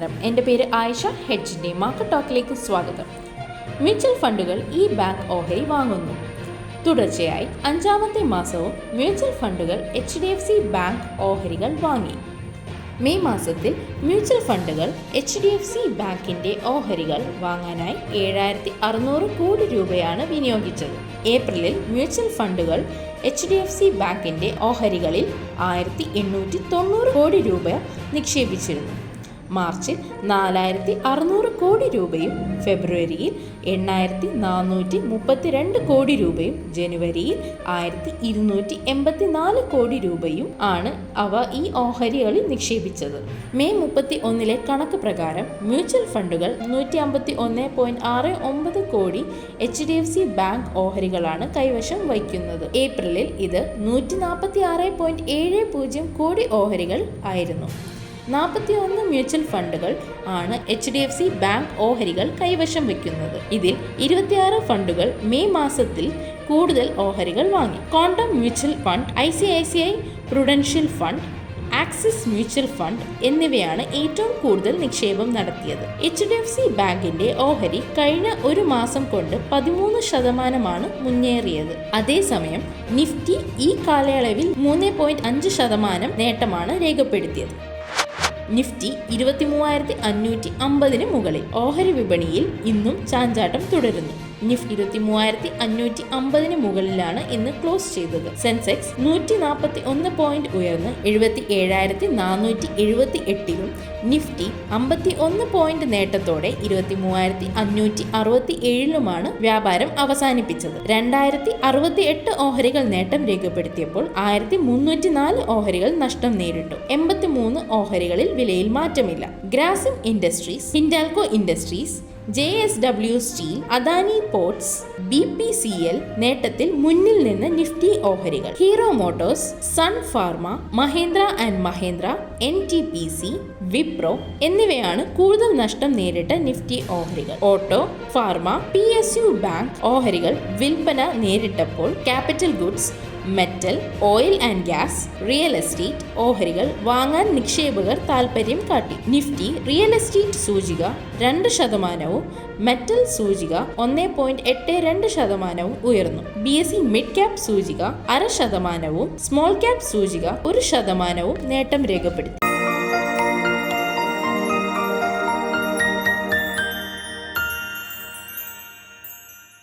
എന്റെ പേര് ആയിഷ. ഹെഡ്ജിന്റെ മാർക്കറ്റ് ടോക്കിലേക്ക് സ്വാഗതം. മ്യൂച്വൽ ഫണ്ടുകൾ ഈ ബാങ്ക് ഓഹരി വാങ്ങുന്നു. തുടർച്ചയായി അഞ്ചാമത്തെ മാസവും മ്യൂച്വൽ ഫണ്ടുകൾ H D F C bank ഓഹരികൾ വാങ്ങി. മെയ് മാസത്തിൽ മ്യൂച്വൽ ഫണ്ടുകൾ എച്ച് ഡി എഫ് സി ബാങ്കിന്റെ ഓഹരികൾ വാങ്ങാനായി ഏഴായിരത്തി അറുന്നൂറ് കോടി രൂപയാണ് വിനിയോഗിച്ചത്. ഏപ്രിലിൽ മ്യൂച്വൽ ഫണ്ടുകൾ എച്ച് ഡി എഫ് സി ബാങ്കിന്റെ ഓഹരികളിൽ ആയിരത്തി എണ്ണൂറ്റി തൊണ്ണൂറ് കോടി രൂപ നിക്ഷേപിച്ചിരുന്നു. മാർച്ചിൽ നാലായിരത്തി അറുന്നൂറ് കോടി രൂപയും ഫെബ്രുവരിയിൽ എണ്ണായിരത്തി നാനൂറ്റി മുപ്പത്തിരണ്ട് കോടി രൂപയും ജനുവരിയിൽ ആയിരത്തി ഇരുന്നൂറ്റി എൺപത്തി നാല് കോടി രൂപയും ആണ് അവ ഈ ഓഹരികളിൽ നിക്ഷേപിച്ചത്. മെയ് മുപ്പത്തി ഒന്നിലെ കണക്ക് പ്രകാരം മ്യൂച്വൽ ഫണ്ടുകൾ നൂറ്റി അമ്പത്തി ഒന്ന് പോയിന്റ് ആറ് ഒമ്പത് കോടി H D F C bank ഓഹരികളാണ് കൈവശം വയ്ക്കുന്നത്. ഏപ്രിലിൽ ഇത് നൂറ്റി നാൽപ്പത്തി ആറ് പോയിന്റ് ഏഴ് പൂജ്യം കോടി ഓഹരികൾ ആയിരുന്നു. നാൽപ്പത്തി ഒന്ന് മ്യൂച്വൽ ഫണ്ടുകൾ ആണ് H D F C bank ഓഹരികൾ കൈവശം വയ്ക്കുന്നത് ഇതിൽ ഇരുപത്തിയാറ് ഫണ്ടുകൾ മെയ് മാസത്തിൽ കൂടുതൽ ഓഹരികൾ വാങ്ങി. Condom mutual fund I C I C I prudential fund Axis mutual fund എന്നിവയാണ് ഏറ്റവും കൂടുതൽ നിക്ഷേപം നടത്തിയത്. എച്ച് ഡി എഫ് സി ബാങ്കിന്റെ ഓഹരി കഴിഞ്ഞ ഒരു മാസം കൊണ്ട് പതിമൂന്ന് ശതമാനമാണ് മുന്നേറിയത്. അതേസമയം നിഫ്റ്റി ഈ കാലയളവിൽ മൂന്ന് പോയിന്റ് അഞ്ച് ശതമാനം നേട്ടമാണ് രേഖപ്പെടുത്തിയത്. നിഫ്റ്റി ഇരുപത്തി മൂവായിരത്തി അഞ്ഞൂറ്റി അമ്പതിന് മുകളിൽ ഓഹരി വിപണിയിൽ ഇന്നും ചാഞ്ചാട്ടം തുടരുന്നു. നിഫ്റ്റി ഇരുപത്തി മൂവായിരത്തി അഞ്ഞൂറ്റി അമ്പതിന് മുകളിലാണ് ഇന്ന് ക്ലോസ് ചെയ്തത്. സെൻസെക്സ് നൂറ്റി നാൽപ്പത്തി ഒന്ന് പോയിന്റ് ഉയർന്ന് എഴുപത്തി ഏഴായിരത്തി നാനൂറ്റി എഴുപത്തി എട്ടിലും നിഫ്റ്റി അമ്പത്തി ഒന്ന് പോയിന്റ് നേട്ടത്തോടെ ഇരുപത്തി മൂവായിരത്തി അഞ്ഞൂറ്റി അറുപത്തി ഏഴിലുമാണ് വ്യാപാരം അവസാനിപ്പിച്ചത്. രണ്ടായിരത്തി അറുപത്തി എട്ട് ഓഹരികൾ നേട്ടം രേഖപ്പെടുത്തിയപ്പോൾ ആയിരത്തി മുന്നൂറ്റി നാല് ഓഹരികൾ നഷ്ടം നേരിട്ടു. എൺപത്തി മൂന്ന് ഓഹരികളിൽ വിലയിൽ മാറ്റമില്ല. Grasim industries Hindalco industries J S W steel Adani ports B P C L നേട്ടത്തിൽ മുന്നിൽ നിന്ന് നിഫ്റ്റി ഓഹരികൾ. Hero motors Sun Pharma Mahindra and Mahindra N T P C Wipro എന്നിവയാണ് കൂടുതൽ നഷ്ടം നേരിട്ട നിഫ്റ്റി ഓഹരികൾ. Auto pharma P S U bank ഓഹരികൾ വിൽപ്പന നേരിട്ടപ്പോൾ capital goods metal oil and gas real estate ഓഹരികൾ വാങ്ങാൻ നിക്ഷേപകർ താൽപ്പര്യം കാട്ടി. നിഫ്റ്റി റിയൽ എസ്റ്റേറ്റ് സൂചിക രണ്ട് ശതമാനവും മെറ്റൽ സൂചിക ഒന്ന് പോയിന്റ് എട്ട് രണ്ട് ശതമാനവും ഉയർന്നു. B S C mid cap സൂചിക അര ശതമാനവും സ്മോൾ ക്യാപ് സൂചിക ഒരു ശതമാനവും നേട്ടം രേഖപ്പെടുത്തി.